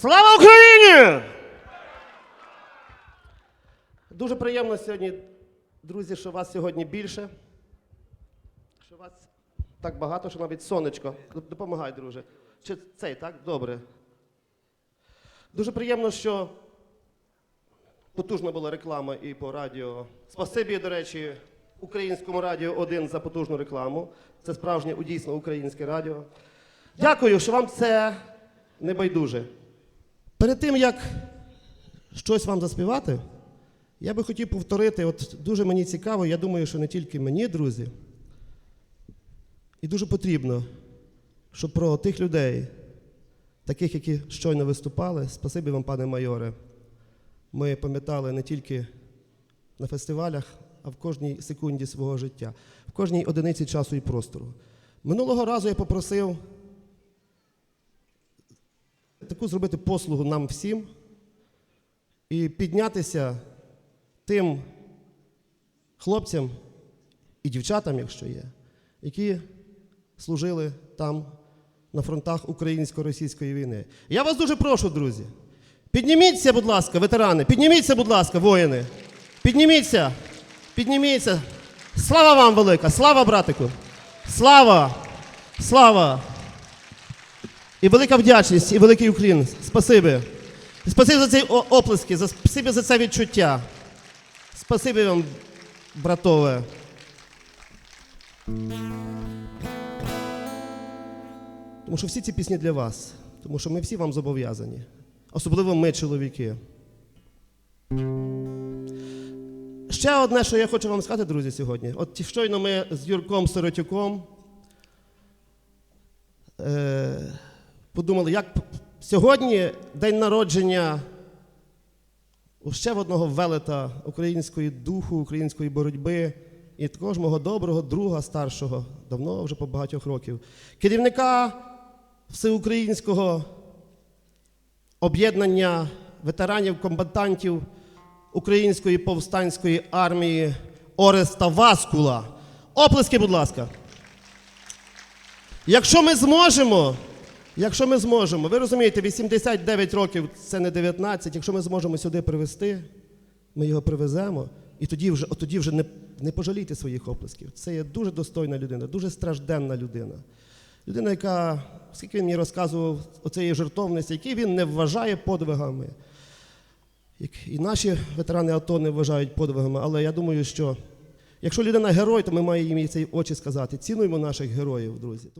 Слава Україні! Дуже приємно сьогодні, друзі, що вас сьогодні більше. Що вас так багато, що навіть сонечко. Допомагай, друже. Чи цей, так? Добре. Дуже приємно, що потужна була реклама і по радіо. Спасибі, до речі, українському радіо 1 за потужну рекламу. Це справжнє дійсно українське радіо. Дякую, що вам це не байдуже. Перед тим, як щось вам заспівати, я би хотів повторити, от дуже мені цікаво, я думаю, що не тільки мені, друзі, і дуже потрібно, щоб про тих людей, таких, які щойно виступали, спасибі вам, пане майоре, ми пам'ятали не тільки на фестивалях, а в кожній секунді свого життя, в кожній одиниці часу і простору. Минулого разу я попросив таку зробити послугу нам всім і піднятися тим хлопцям і дівчатам, якщо є, які служили там на фронтах українсько-російської війни. Я вас дуже прошу, друзі. Підніміться, будь ласка, ветерани, підніміться, будь ласка, воїни. Підніміться, підніміться. Слава вам велика! Слава, братику! Слава! Слава! І велика вдячність, і великий уклін. Спасибі. Спасибі за ці оплески, спасибі за це відчуття. Спасибі вам, братове. Тому що всі ці пісні для вас. Тому що ми всі вам зобов'язані. Особливо ми, чоловіки. Ще одне, що я хочу вам сказати, друзі, сьогодні. От щойно ми з Юрком Сиротюком е, подумали, як сьогодні день народження ще в одного велета української духу, української боротьби, і також мого доброго друга старшого, давно вже по багатьох років, керівника всеукраїнського об'єднання ветеранів, комбатантів Української повстанської армії Ореста Васкула. Оплески, будь ласка. Якщо ми зможемо, якщо ми зможемо, ви розумієте, 89 років це не 19, якщо ми зможемо сюди привезти, ми його привеземо, і тоді вже, тоді вже не, не пожалійте своїх оплесків. Це є дуже достойна людина, дуже стражденна людина. Людина, яка, скільки він мені розказував оцеї жертовності, який він не вважає подвигами. І наші ветерани АТО не вважають подвигами, але я думаю, що якщо людина герой, то ми маємо їм ці очі сказати. Цінуємо наших героїв, друзі.